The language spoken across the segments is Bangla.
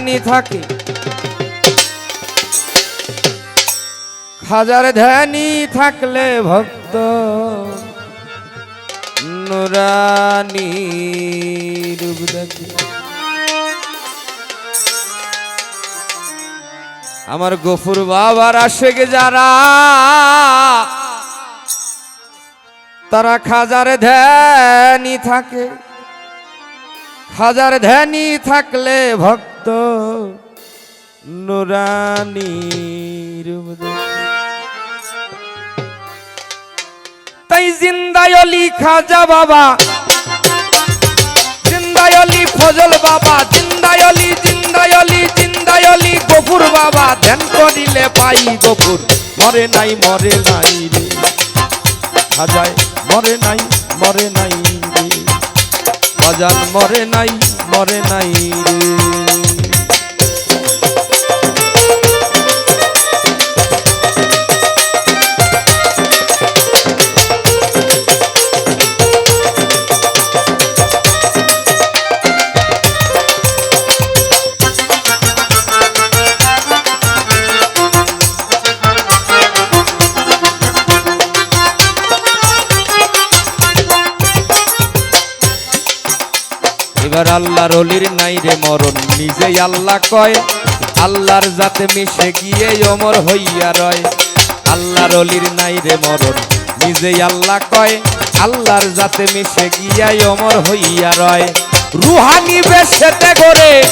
ধ্যানই থাকে। খাজার ধ্যানই থাকলে ভক্ত নুরানি রূপ দেখে। আমার গফুর বাবার আশেক যারা, তারা খাজার ধ্যানই থাকে। খাজার ধ্যানই থাকলে ভক্ত নুরানি রূপ দেখে। তাই জিন্দায়লি খাজা বাবা জিন্দায়লি ফজল বাবা জিন্দায়লি জিন্দায়লি জিন্দায়লি গফুর বাবা। ধ্যান করিলে পাই গফুর, মরে নাই মরে নাই রে। খাজায় মরে নাই মরে নাই রে। বাজান মরে নাই মরে নাই রে। এবার আল্লাহর অলির নাই রে মরণ। নিজেই আল্লাহ কয়, আল্লাহর যাতে মিশে গিয়ে অমর হইয়া রয়। আল্লাহর অলির নাই রে মরণ। নিজেই আল্লাহ কয়, আল্লাহর যাতে মিশে গিয়া অমর হইয়া রয়। রুহানি বেশেতে করে,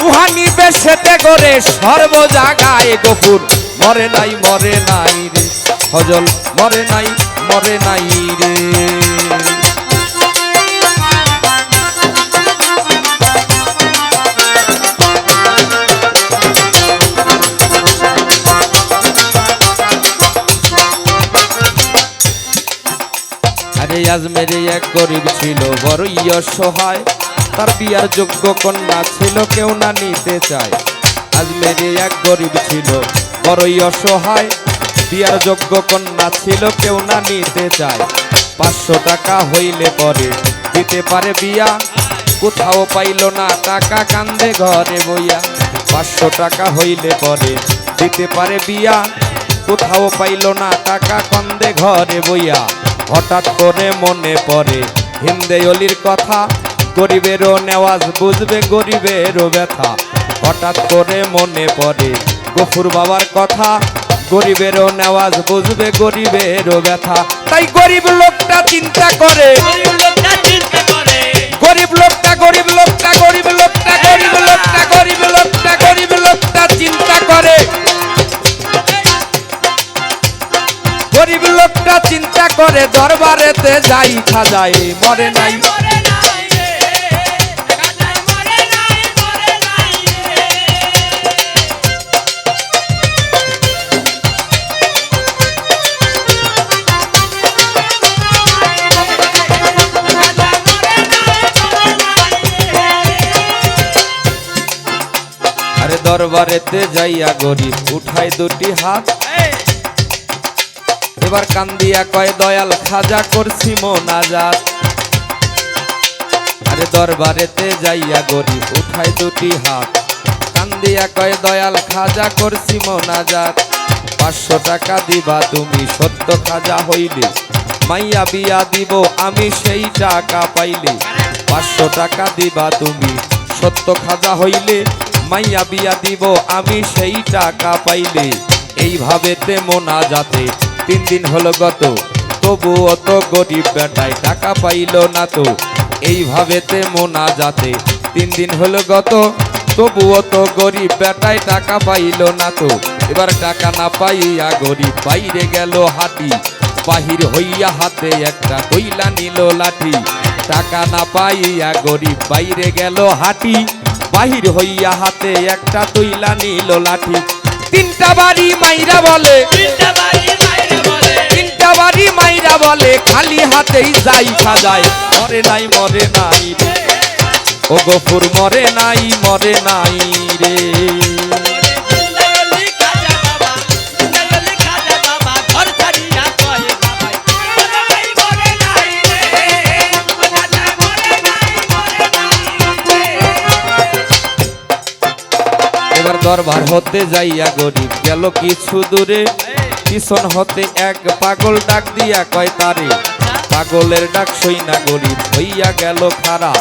রুহানি বেশেতে করে সর্ব জাগায় গফুর। মরে নাই মরে নাই রে। হজল মরে নাই মরে নাই রে। আজমেরে এক গরিব ছিল, বড়ই অসহায়। তার বিয়ার যোগ্য কন্যা ছিল, কেউ না নিতে চায়। আজমেরে এক গরিব ছিল, বড়ই অসহায়। বিয়ার যোগ্য কন্যা ছিল, কেউ না নিতে চায়। পাঁচশো টাকা হইলে পরে দিতে পারে বিয়া। কোথাও পাইল না টাকা, কান্দে ঘরে বইয়া। পাঁচশো টাকা হইলে পরে দিতে পারে বিয়া। কোথাও পাইল না টাকা, কন্দে ঘরে বইয়া। হঠাৎ করে মনে পড়ে হিন্দে অলির কথা। গরিবেরও নেওয়াজ বুঝবে গরিবেরও ব্যথা। হঠাৎ করে মনে পড়ে গফুর বাবার কথা। গরিবেরও নেওয়াজ বুঝবে গরিবেরও ব্যথা। তাই গরিব লোকটা চিন্তা করে। গরিব লোকটা চিন্তা করে। গরিব লোকটা গরিব লোকটা গরিব লোকটা গরিব লোকটা গরিব লোকটা দরবারেতে যাই খাজাই মরে নাই। দরবারেতে যাইয়া গরিব উঠাই দুটি হাত। এবার কান্দিয়া কয়, দয়াল, খাজা করছি মোনাজাত আরে দরবারেতে যাইয়া গরিব উঠাই দুটি হাত। কান্দিয়া কয়, দয়াল, খাজা করছি মোনাজাত পাঁচশো টাকা দিবা তুমি, সত্য খাজা হইলে। মাইয়া বিয়া দিব, আমি সেই টাকা পাইলে। পাঁচশো টাকা দিবা তুমি, সত্য খাজা হইলে। মাইয়া বিয়া দিব, আমি সেই টাকা পাইলে। এইভাবে তেমনা যাতে তিন দিন হলো গত। তবু অত গরিব বেটায় টাকা পাইল না তো। এইভাবে তেমনা যাতে তিন দিন হলো গত। তবু অত গরিব বেটায় টাকা পাইল না তো। এবার টাকা না পাইয়া গরিব বাইরে গেল হাতি বাহির হইয়া হাতে একটা কইলা নিল লাঠি। টাকা না পাইয়া গরিব বাইরে গেল হাটি। বাহির হইয়া হাতে একটা তৈলা নিল লাঠি। তিনটা বাড়ি মাইরা বলে, তিনটা বাড়ি বাড়ি মাইরা বলে, খালি হাতেই যাই সাজায়। মরে নাই মরে নাই রে। ও গফুর মরে নাই মরে নাই রে। দরবার হতে যাইয়া গরিব গেল কিছু দূরে। পিছন হতে এক পাগল ডাক দিয়া কয় তারে, পাগলের ডাক সই না গরিব হইয়া গেল খারা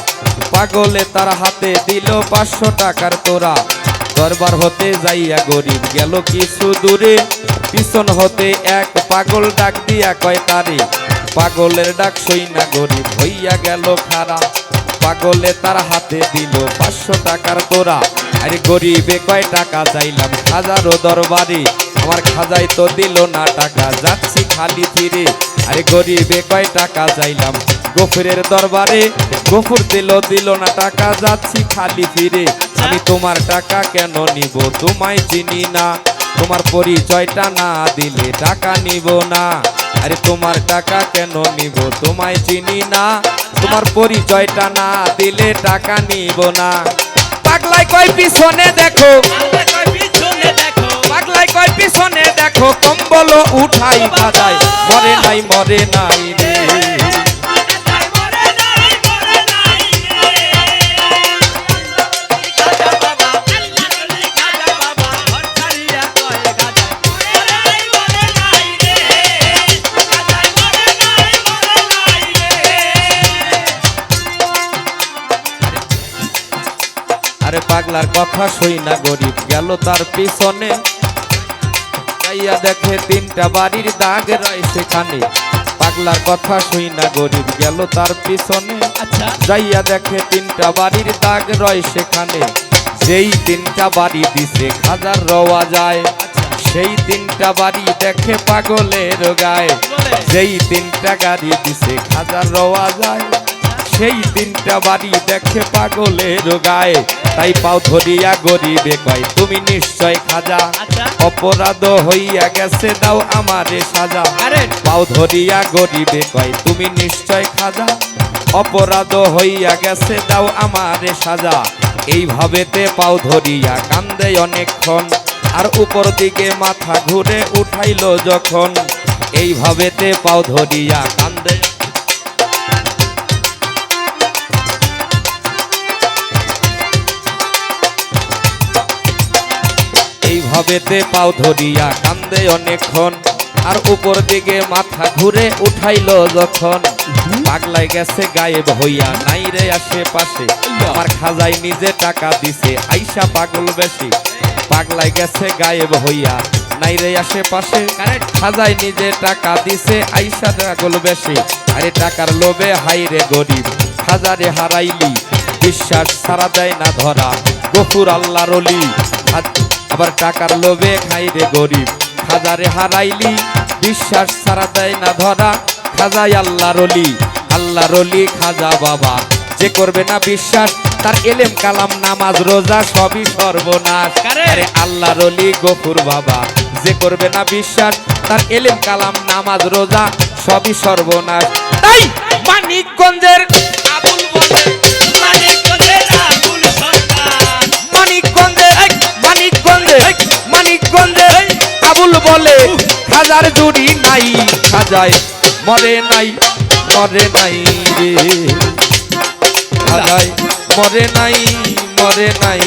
পাগলে তার হাতে দিল পাঁচশো টাকার তোরা। দরবার হতে যাইয়া গরিব গেল কিছু দূরে। পিছন হতে এক পাগল ডাক দিয়া কয় তারে, পাগলের ডাক সই না গরিব হইয়া গেল খারা পাগলে তার হাতে দিল পাঁচশো টাকার তোরা। আরে গরিবে কয় টাকা চাইলাম হাজারো দরবারে। আমার খাজাই তো দিল না টাকা, যাচ্ছি খালি ফিরে। আরে গরিবে কয় টাকা যাইলাম গফুরের দরবারে। গফুর দিল দিল না টাকা, যাচ্ছি খালি ফিরে। আমি তোমার টাকা কেন নিব, তোমায় চিনি না। তোমার পরিচয়টা না দিলে টাকা নিব না। আরে তোমার টাকা কেন নিব, তোমায় চিনি না। তোমার পরিচয়টা না দিলে টাকা নিব না। পাগলাই কয় পিছনে দেখো। রে। খাজা মরে নাই মরে নাই রে। আরে পাগলার কথা শুই না গরিব গেল তার পিছনে। যাইয়া দেখে তিনটা বাড়ির দাগ রয় সেখানে। পাগলার কথা সই না গরিব গেল তার পিছনে। আচ্ছা। যাইয়া দেখে তিনটা বাড়ির দাগ রয় সেখানে। যেই তিনটা বাড়ি দিছে খাজার রওয়া যায়। সেই তিনটা বাড়ি দেখে পাগলের গায়ে। যেই তিনটা গাড়ি দিছে খাজার রওয়া যায়। সেই তিনটা বাড়ি দেখে পাগলের গায়ে। তাই পাও ধরিয়া গরিবে কয় তুমি নিশ্চয় খাজা। আচ্ছা। অপরাধ হইয়া গেছে দাও আমারে সাজা। পাও ধরিয়া গরিবে কয় তুমি নিশ্চয় খাজা। অপরাধ হইয়া গেছে দাও আমারে সাজা। এইভাবেতে পাও ধরিয়া কান্দে অনেকক্ষণ আর উপর দিকে মাথা ঘুরে উঠাইল যখন। এইভাবেতে পাও ধরিয়া কান্দে এইভাবেতে পাও ধরিয়া কান্দে অনেকক্ষণ। আর উপর দিকে মাথা ঘুরে উঠাইল যখন। পাগলাই গেছে গায়েব হইয়া, নাই রে আশেপাশে। আমার খাজাই নিজে টাকা দিছে, আইসা পাগল বেশি। পাগলাই গেছে গায়েব হইয়া, নাই রে আশেপাশে। খাজাই নিজে টাকা দিছে, আইসা পাগল বেশি। আরে টাকার লোভে হাই রে গরিব, খাজারে হারাইলি। বিশ্বাস সারা দেয় না ধরা, গফুর আল্লাহর অলি। আবার টাকার লোভে খাই রে গরিব। খাজারে হারাইলি বিশ্বাস ছাড়া দেয় না ধরা। খাজাই আল্লাহ রলি আল্লাহ রলি খাজা বাবা। যে করবে না বিশ্বাস তার এলেম কালাম নামাজ রোজা সবই সর্বনাশ। আরে আল্লাহ রলি গফুর বাবা। যে করবে না বিশ্বাস তার এলেম কালাম নামাজ রোজা সবই সর্বনাশ। তাই মানিকগঞ্জের বলে হাজার জুড়ি নাই খাজাই মরে নাই মরে নাই রে। খাজাই মরে নাই মরে নাই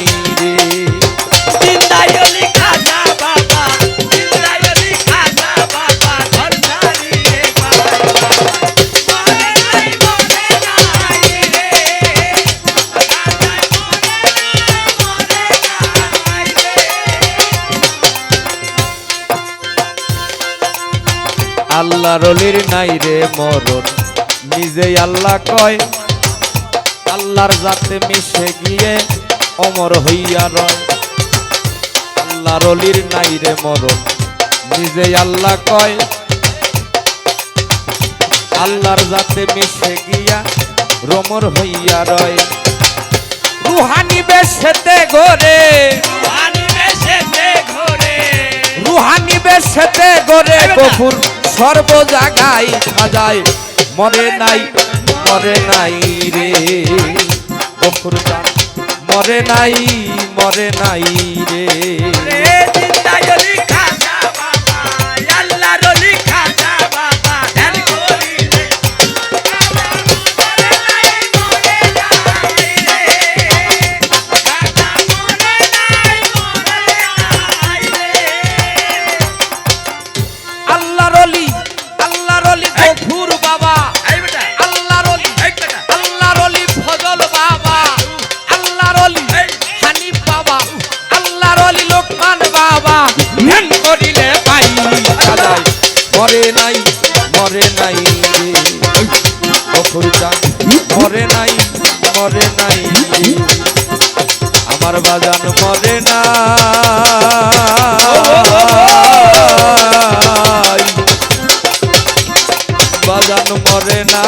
আল্লাহ রলির নাই রে মরণ। নিজেই আল্লাহ কয় আল্লাহর জাতে মিশে গিয়ে অমর হইয়া রয়। আল্লাহ রলির নাই রে মরণ নিজেই আল্লাহ কয় আল্লাহর জাতে মিশে গিয়া রমর হইয়া রয়। রুহানি বেশেতে ঘরে রুহানি বেশেতে ঘোরে। রুহানি বেশেতে গরে গফুর সর্ব জায়গায় সাজায়। মরে নাই মরে নাই রে। গফুর মরে নাই মরে নাই রে। বাজান মরে নাই মরে নাই। আমার বাজান মরে না। বাজান মরে না।